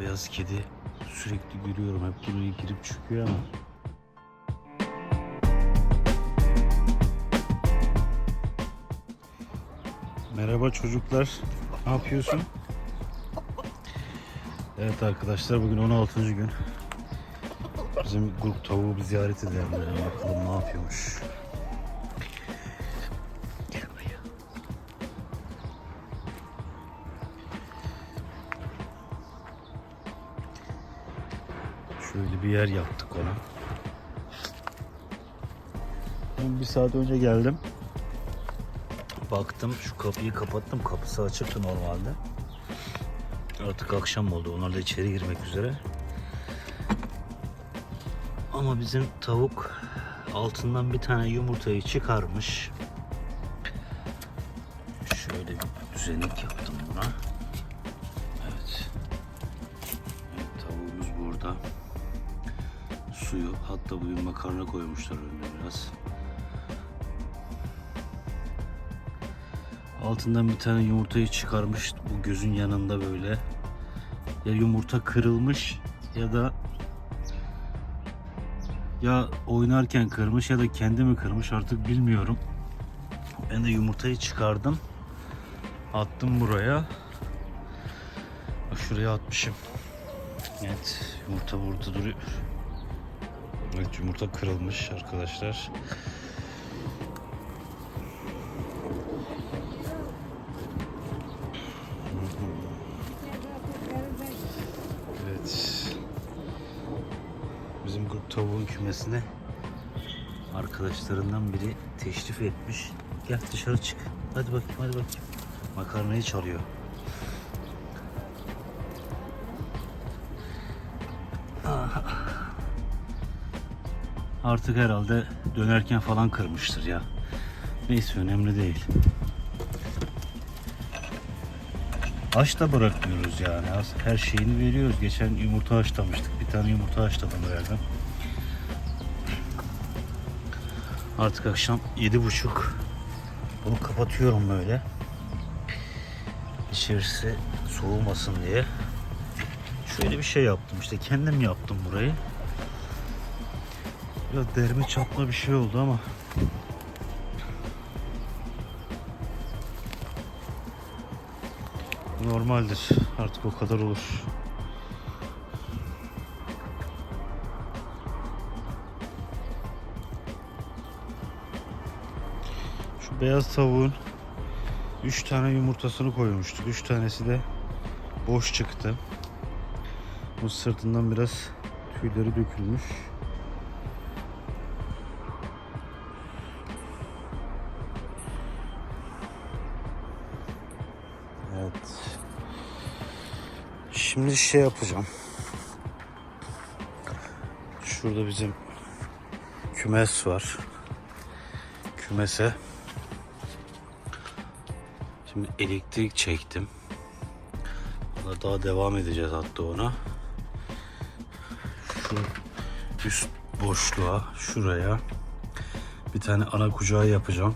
beyaz kedi sürekli görüyorum. Hep buraya girip çıkıyor ama. Merhaba çocuklar. Ne yapıyorsun? Evet arkadaşlar bugün 16. gün. Bizim grup tavuğu bir ziyaret edelim. Bakalım ne yapıyormuş. Şöyle bir yer yaptık ona. Ben bir saat önce geldim. Baktım şu kapıyı kapattım. Kapısı açıktı normalde. Artık akşam oldu. Onlar da içeri girmek üzere. Ama bizim tavuk altından bir tane yumurtayı çıkarmış. Şöyle bir düzenek yaptım buna. Hatta bugün makarna koymuşlar önüne biraz. Altından bir tane yumurtayı çıkarmış bu gözün yanında böyle. Ya yumurta kırılmış ya da ya oynarken kırmış ya da kendi mi kırmış artık bilmiyorum. Ben de yumurtayı çıkardım. Attım buraya. Şuraya atmışım. Evet yumurta burada duruyor. Evet yumurta kırılmış arkadaşlar. Evet. Bizim grup tavuğun kümesine arkadaşlarından biri teşrif etmiş. Gel dışarı çık. Hadi bakayım hadi bakayım. Makarnayı çalıyor. Artık herhalde dönerken falan kırmıştır ya. Neyse önemli değil. Aç da bırakmıyoruz yani. Her şeyini veriyoruz. Geçen yumurta haşlamıştık. Bir tane yumurta haşladım verdim. Artık akşam yedi buçuk. Bunu kapatıyorum böyle. İçerisi soğumasın diye. Şöyle bir şey yaptım işte kendim yaptım burayı. Biraz derme çatma bir şey oldu ama normaldir. Artık o kadar olur. Şu beyaz tavuğun 3 tane yumurtasını koymuştuk. 3 tanesi de boş çıktı. Bu sırtından biraz tüyleri dökülmüş. Şimdi şey yapacağım. Şurada bizim kümes var. Kümese şimdi elektrik çektim. Ona daha devam edeceğiz hatta ona. Şu üst boşluğa şuraya bir tane ana kucağı yapacağım.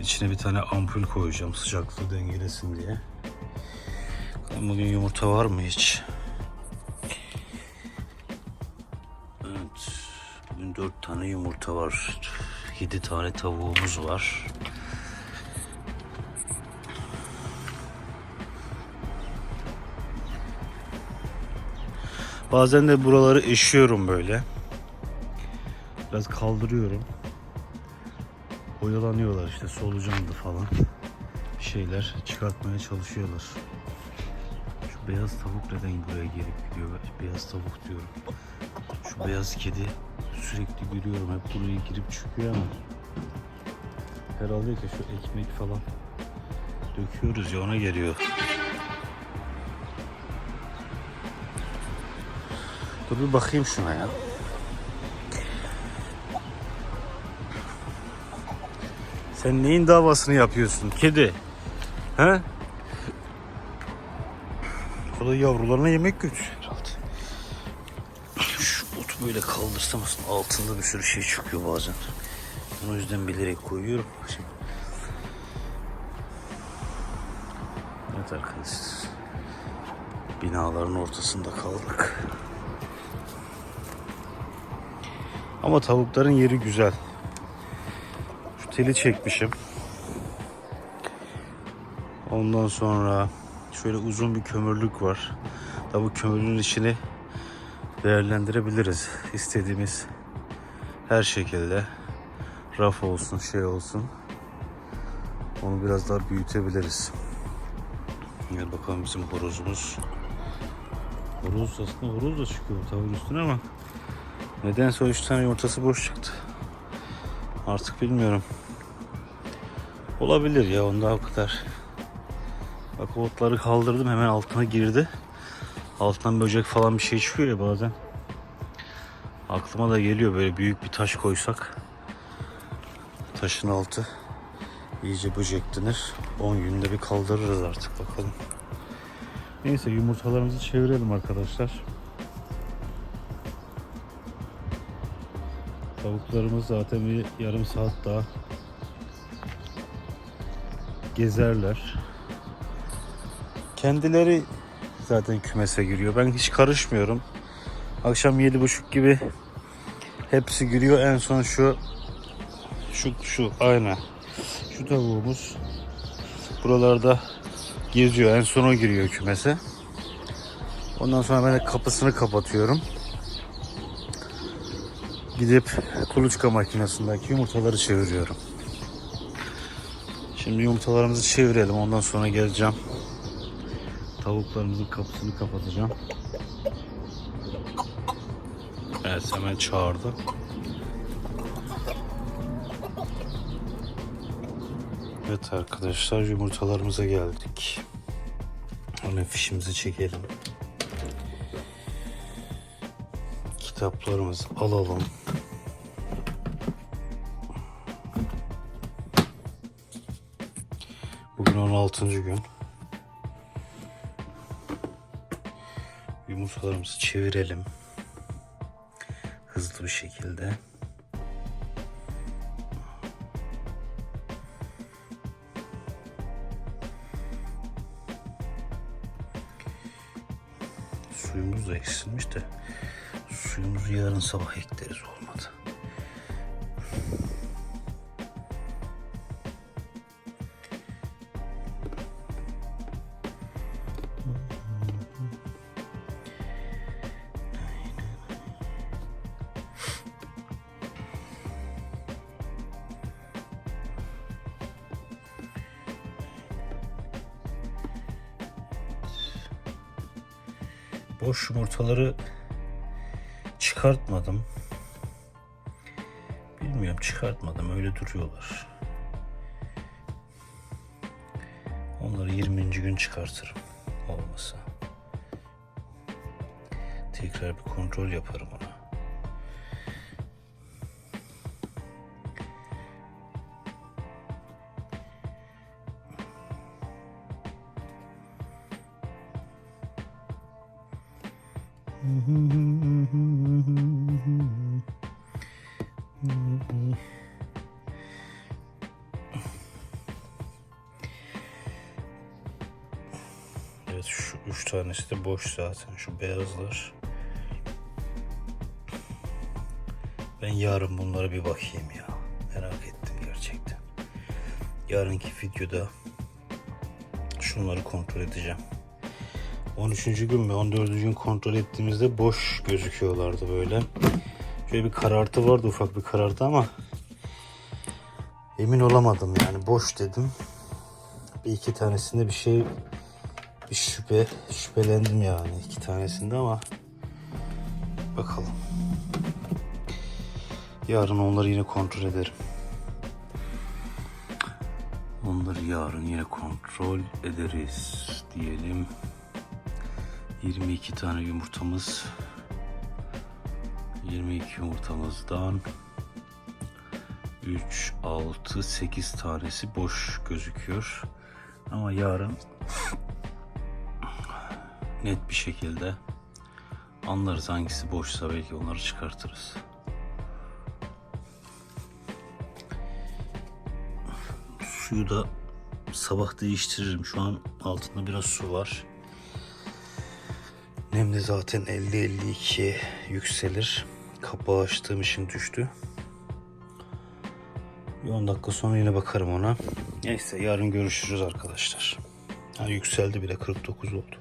İçine bir tane ampul koyacağım sıcaklığı dengelesin diye. Bugün yumurta var mı hiç? Evet. Bugün dört tane yumurta var. Yedi tane tavuğumuz var. Bazen de buraları eşiyorum böyle. Biraz kaldırıyorum. Oyalanıyorlar işte solucandı falan. Bir şeyler çıkartmaya çalışıyorlar. Beyaz tavuk neden buraya gelip gidiyor? Beyaz tavuk diyorum. Şu beyaz kedi sürekli görüyorum. Hep buraya girip çıkıyor ama. Herhalde ki şu ekmek falan döküyoruz ya ona geliyor. Dur bir bakayım şuna ya. Sen neyin davasını yapıyorsun kedi? He? O da yavrularına yemek götürüyor herhalde. Şu otu böyle kaldırsam aslında altında bir sürü şey çıkıyor bazen. O yüzden bilerek koyuyorum. Evet arkadaşlar. Binaların ortasında kaldık. Ama tavukların yeri güzel. Şu teli çekmişim. Ondan sonra şöyle uzun bir kömürlük var. Tabi bu kömürlüğün içini değerlendirebiliriz. İstediğimiz her şekilde raf olsun şey olsun onu biraz daha büyütebiliriz. Gel bakalım bizim horozumuz. Horoz aslında horoz da çıkıyor tavuğun üstüne ama nedense o üç tane yumurtası boş çıktı. Artık bilmiyorum. Olabilir ya onda o kadar. Bak kaldırdım hemen altına girdi. Alttan böcek falan bir şey çıkıyor ya bazen. Aklıma da geliyor böyle büyük bir taş koysak. Taşın altı iyice böceklenir. 10 günde bir kaldırırız artık bakalım. Neyse yumurtalarımızı çevirelim arkadaşlar. Tavuklarımız zaten bir yarım saat daha gezerler. Kendileri zaten kümese giriyor. Ben hiç karışmıyorum. Akşam yedi buçuk gibi hepsi giriyor. En son şu şu şu aynen şu tavuğumuz buralarda geziyor. En son o giriyor kümese. Ondan sonra ben de kapısını kapatıyorum. Gidip kuluçka makinesindeki yumurtaları çeviriyorum. Şimdi yumurtalarımızı çevirelim. Ondan sonra geleceğim. Tavuklarımızın kapısını kapatacağım. Evet hemen çağırdı. Evet arkadaşlar yumurtalarımıza geldik. Hemen fişimizi çekelim. Kitaplarımızı alalım. Bugün 16. gün. Yumurtalarımızı çevirelim. Hızlı bir şekilde. Suyumuz da eksilmiş de suyumuzu yarın sabah ekleriz olmadı. Boş yumurtaları çıkartmadım. Bilmiyorum çıkartmadım öyle duruyorlar. Onları 20. gün çıkartırım olmasa. Tekrar bir kontrol yaparım ona. Evet şu üç tanesi de boş zaten şu beyazlar. Ben yarın bunlara bir bakayım ya. Merak ettim gerçekten. Yarınki videoda şunları kontrol edeceğim. 13. gün mü 14. gün kontrol ettiğimizde boş gözüküyorlardı böyle. Şöyle bir karartı vardı ufak bir karartı ama emin olamadım yani boş dedim. Bir iki tanesinde bir şey bir şüphe şüphelendim yani iki tanesinde ama bakalım. Yarın onları yine kontrol ederim. Onları yarın yine kontrol ederiz diyelim. 22 tane yumurtamız 22 yumurtamızdan 3, 6, 8 tanesi boş gözüküyor. Ama yarın net bir şekilde anlarız hangisi boşsa belki onları çıkartırız. Suyu da sabah değiştiririm. Şu an altında biraz su var. Nem de zaten 50-52 yükselir. Kapağı açtığım için düştü. Bir 10 dakika sonra yine bakarım ona. Neyse yarın görüşürüz arkadaşlar. Ha, yükseldi bile 49 oldu.